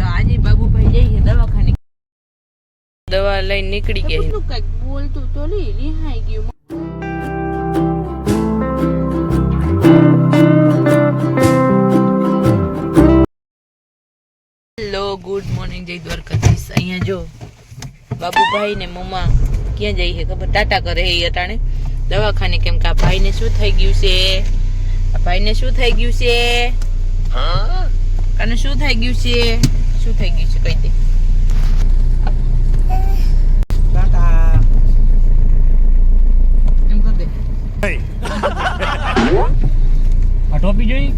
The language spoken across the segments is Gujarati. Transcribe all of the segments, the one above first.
તો આજે બાબુભાઈ જઈએ દવાખાને. દવા લઈને નીકળી ગયા કેટલું કંઈક બોલતું તો લી રિહાઈ ગયું. હેલો ગુડ મોર્નિંગ જય દ્વારકાધીશ. અહીંયા જો બાબુભાઈ ને મમ્મા ક્યાં જઈ છે ખબર? ટાટા કરે એ અટાણે. દવાખાને કેમ કે આ ભાઈને શું થઈ ગયું છે? આ ભાઈને શું થઈ ગયું છે? કાને શું થઈ ગયું છે? શું થઈ ગયું છે? કહી દે. એમ કહી દે. આ ટોપી જોઈ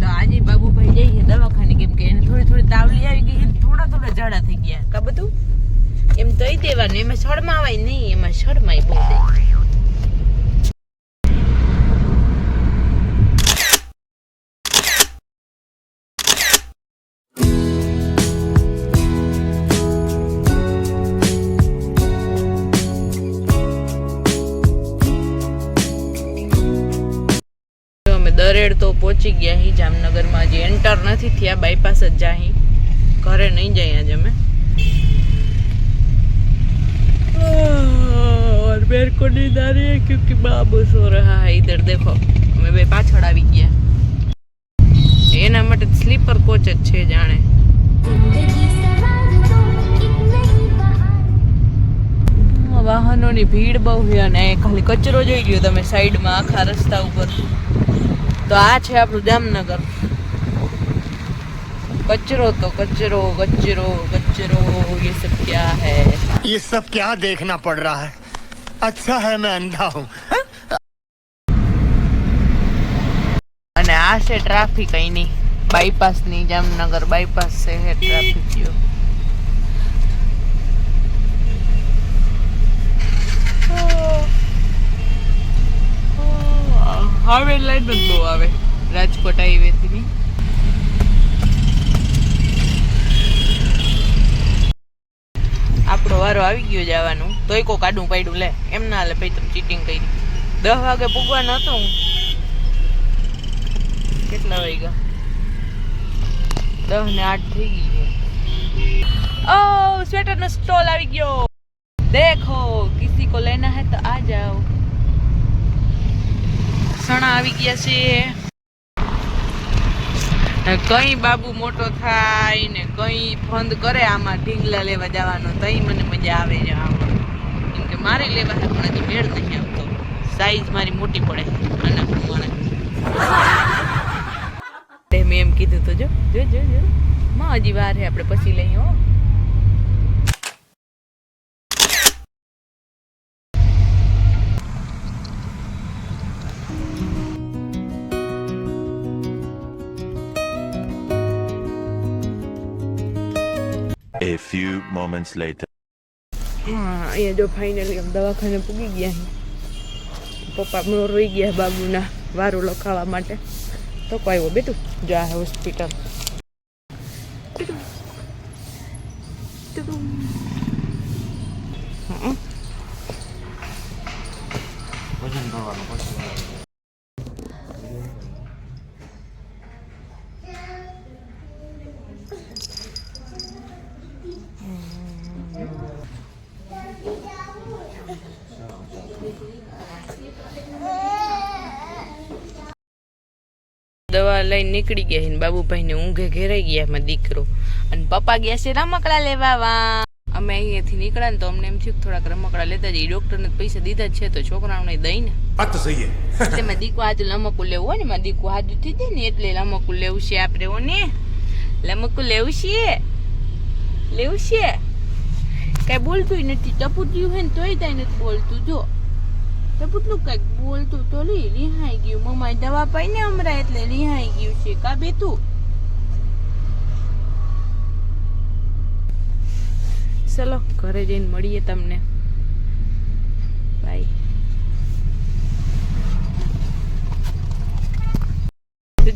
તો આજે બાબુભાઈ જઈ છે દવાખાને કેમ કે એને થોડી થોડી તાવલી આવી ગઈ છે થોડા થઈ ગયા. કા બધું? એમ દઈ દેવાનું. એમાં શરમાવાય નહીં. એમાં શરમાય બહુ દે દરેડ તો પહોંચી ગયા. હી જામનગરમાં હજી એન્ટર નથી થયા. બાયપાસ જ જાહી. ઘરે નહીં જઈએ આજે અમે और मेरे को नींद आ रही है क्योंकि बाबू सो रहा है इधर देखो અમે બે પાછળ આવી ગયા એના માટે સ્લીપર કોચ જ છે જાણે વાહનોની ભીડ બહુ છે અને ખાલી કચરો જોઈ ગયો તમે સાઈડમાં આખા રસ્તા ઉપર તો આ છે આપણું જામનગર કચરો તો કચરો કચરો કચરો ये सब क्या है ये सब क्या देखना पड़ रहा है अच्छा है मैं अंधा हूँ અને આ છે ટ્રાફિક અહીંની બાયપાસ ની જામનગર બાયપાસ છે હે ટ્રાફિક જો હવે લાઈટ જ બહુ આવે આવી ગયો જવાનું તોય કોઈ કાઢું પાડ્યું લે. એમ ના લે ભાઈ, તમે ચીટિંગ કરી. દસ વાગે પૂગવાનું હતું કેટલા વાગ્યા? દસ ને આઠ થઈ ગઈ ઓ સ્વેટર નો સ્ટોલ આવી ગયો. દેખો કિસી કો લેના હે તો આ જાઓ. સણા આવી ગયા છે. કઈ બાબુ મોટો થાય ને કઈ ફંદ કરે આમાં ઢીંગલા લેવા જવાનો, તઈ મને મજા આવે છે આમાં. કે મારે લેવા છે, પણ હજી મેળ નથી આવતો. સાઈઝ મારી મોટી પડે આના પ્રમાણે મેં એમ કીધું તો જો જો જો જો. માં હજી વાર છે, આપણે પછી લઈએ હો. A few moments later. હા, અહીંયા જો ફાઇનલી આમ દવાખાને પૂગી ગયા પપ્પા મને રોઈ ગયા બાબુના વારું લખાવા માટે. તો કોઈ આવ્યો બેટું? જો આ હોસ્પિટલ વજન કરવાનું પછી દવા લઈને નીકળી ગયા ને બાબુભાઈને ઊંઘે ઘેરાઈ ગયા એમાં દીકરો. અને પપ્પા ગયા છે રમકડા લેવા અમે અહીંયાથી નીકળ્યા ને તો અમને એમ થયું થોડાક રમકડા લેતા જઈએ. ડોક્ટરને પૈસા દીધા છે તો છોકરાઓને દઈ ને. એટલે મેં દીકુ આજુ લમકું લેવું હોય ને મારે દીકુ આજુ થઈ જાય ને એટલે લમકું લેવું છે આપણે હો ને લમકું લેવું છે. લેવું છે. કઈ બોલતું નથી. ટપુ થયું હોય ને તોય કઈ નથી બોલતું. જો. ટપુટલું કંઈક બોલતું તો લી રિહાઈ ગયું. મમ્માએ દવા પાઈને હમણાં એટલે રિહાઈ ગયું છે. કા બેતું ચલો ઘરે જઈને મળીએ તમને. બાય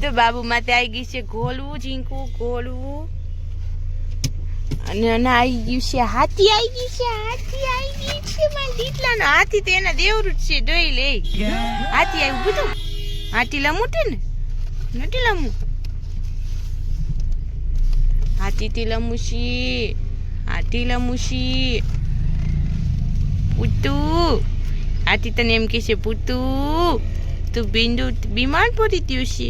તો બાબુ માતે આવી ગઈ છે. ઘોલવું ઝીંકવું ઘોલવું અને આવી ગયું છે હાથી આવી ગયું છે હાથી આવી ગયું છે મારા દીકલાનો હાથી તો એના દેવરું જ છે ડોઈ લે. હાથી આવ્યું બધું. હાથી લમુટે ને? નથી લમું? હાથી થી લમુશી હાથી લમુશી પુતુ. હાથી તને એમ કે છે પુતુ તું બિંદુ બીમાર પડી ત્યું છે.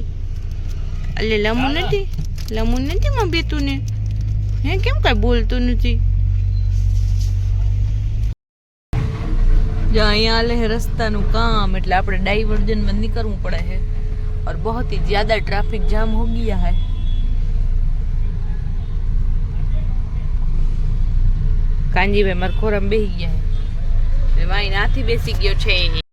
એટલે લમું નથી? લમું નથી માં બેતું ને હે, કેમ કઈ બોલતું નથી? અહીંયા આલે રસ્તાનું કામ, એટલે આપણે ડાયવર્જનમાં નીકળવું પડે હે. ઓર बहुत ही જ્યાદા ટ્રાફિક જામ हो गया है કાંજીભાઈ મરખોરમ બેસી ગયા છે ભાઈ નાથી બેસી ગયો છે.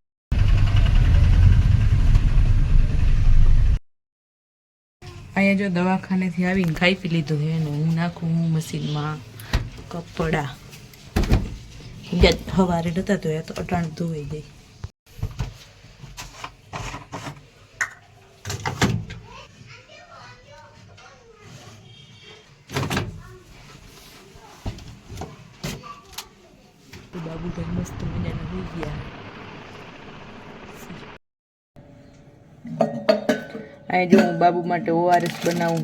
અહીંયા જો દવાખાનેથી આવીને ખાઈ પી લીધું છે ને હું નાખું હું મશીનમાં કપડાં. સવારે નતા ધોયા તો અટાણ ધોઈ જાય તો બાબુભાઈ મસ્ત મજાના હોઈ ગયા અહીં જો હું બાબુ માટે ઓઆરએસ બનાવું,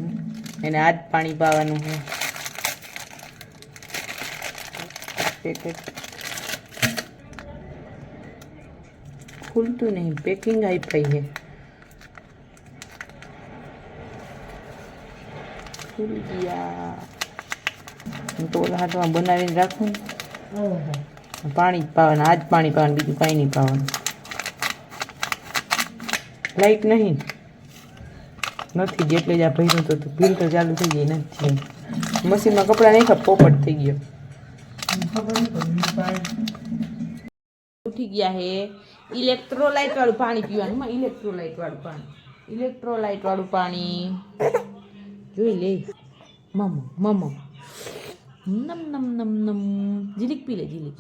એને આ જ પાણી પાવાનું છે. પેકેટ ખુલતું નહીં પેકિંગ આઈ છે. હું તો ઓલા હાથમાં બનાવીને રાખું. પાણી પાવાનું આ જ પાણી પાવાનું, બીજું કાંઈ નહીં પાવાનું. લાઈટ નહીં. નથી જેટલે જ આ ભર્યું તો ફિલ્ટર ચાલુ થઈ ગઈ નથી મશીનમાં કપડાં નાખ્યા, પોપટ થઈ ગયો. ઉઠી ગયા હે. ઇલેક્ટ્રોલાઇટ વાળું પાણી પીવાનું ઇલેક્ટ્રોલાઇટ વાળું પાણી. ઇલેક્ટ્રોલાઇટ વાળું પાણી. જોઈ લે. મમ મમ. નમ નમ નમ નમ. જીલીક પી લે, જીલીક.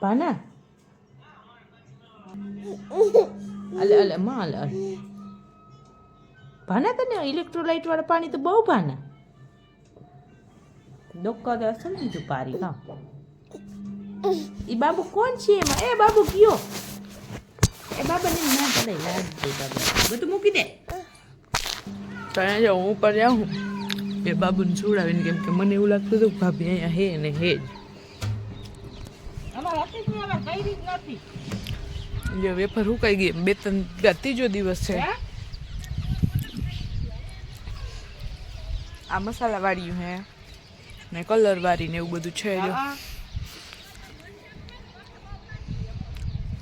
પાના? અલે અલે માં અલે અલે. ભાના તને ઇલેક્ટ્રોલાઇટ વાળા પાણી તો બહુ ભાના. ડોક્કા તો અસલ દીધું પારી હા. એ બાબુ કોણ છે એમાં? એ બાબુ કયો એ બાબાને ના પડે લાજ દે બાબા. બધું મૂકી દે. તને જો હું ઉપર જાઉં એ બાબુને છોડાવીને કેમ કે મને એવું લાગતું હતું કે ભાભી અહીંયા હે ને હે જ. જો વેફર હુકાઈ ગઈ? બે ત્રણ ગયા ત્રીજો દિવસ છે. આ મસાલા વાળ્યું હે. ને કલર વાળી ને એવું બધું છે જો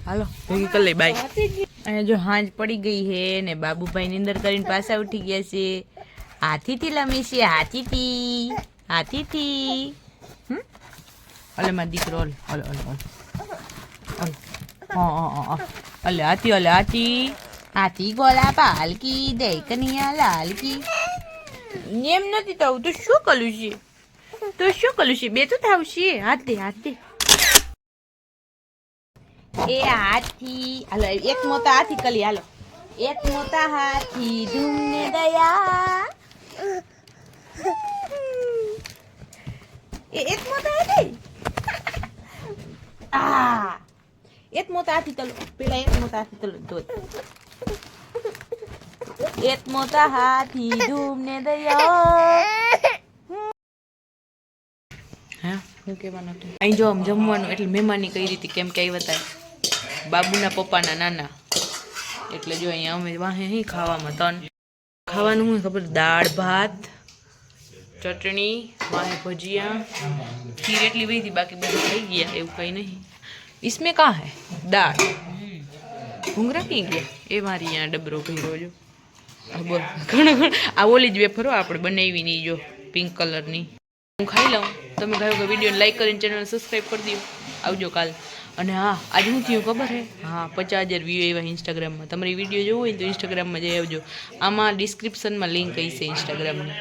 હાલો ભેગી કરી લઈ બાય. અહીંયા જો હાંજ પડી ગઈ હે ને બાબુભાઈ નિંદર કરીને પાછા ઉઠી ગયા છે. હાથીથી લમી છે હાથીથી હાથીથી હમ? અલે મારો દીકરો હલો હલો ઓલે ઓલે ઓલે હા હા હા અલે હાથી અલે હાથી હાથી ગોલા પાલકી દે કનિયા લાલકી એમ નથી થવું તો શું કલું છે તો શું કલું છે બે તો થાવ છે દે હાથ એ હાથી હાલો એક મોટા હાથી કલી હાલો એક મોટા હાથી ધૂમને દયા એ એક મોટા હાથી આ એક મોટા હાથી તલો, પેલા એક મોટા હાથી તલો ધોત એક મોટા હાથી ધૂમને દયા. હા શું કહેવાનું હતું અહીં જો આમ જમવાનું એટલે મહેમાની કઈ રીતે કેમ કે આવ્યા હતા બાબુના પપ્પાના નાના. એટલે જો અહીંયા અમે વાહે અહીં ખાવામાં તન. ખાવાનું હું ખબર દાળ, ભાત, ચટણી, વાહે ભજીયા. ખીર એટલી વહી હતી બાકી બધું થઈ ગયા, એવું કંઈ નહીં. इसमें कहाँ है दाल ભૂંગરા કઈ ગયા એ મારી અહીંયા ડબરો ભર્યો જો આ બોલ ઘણા ઘણા આ ઓલી જ વેફરો આપણે બનાવી નહીં જો પિંક કલરની હું ખાઈ લઉં તમે કહ્યું કે વિડીયોને લાઈક કરીને ચેનલ સબસ્ક્રાઈબ કરી દો આવજો કાલ અને હા આજે શું થયું ખબર હે હા પચાસ હજાર વ્યૂ આવ્યા ઇન્સ્ટાગ્રામમાં તમારી વિડીયો જોવો હોય ને તો ઇન્સ્ટાગ્રામમાં જઈ આવજો આમાં ડિસ્ક્રિપ્શનમાં લિંક કઈ છે ઇન્સ્ટાગ્રામની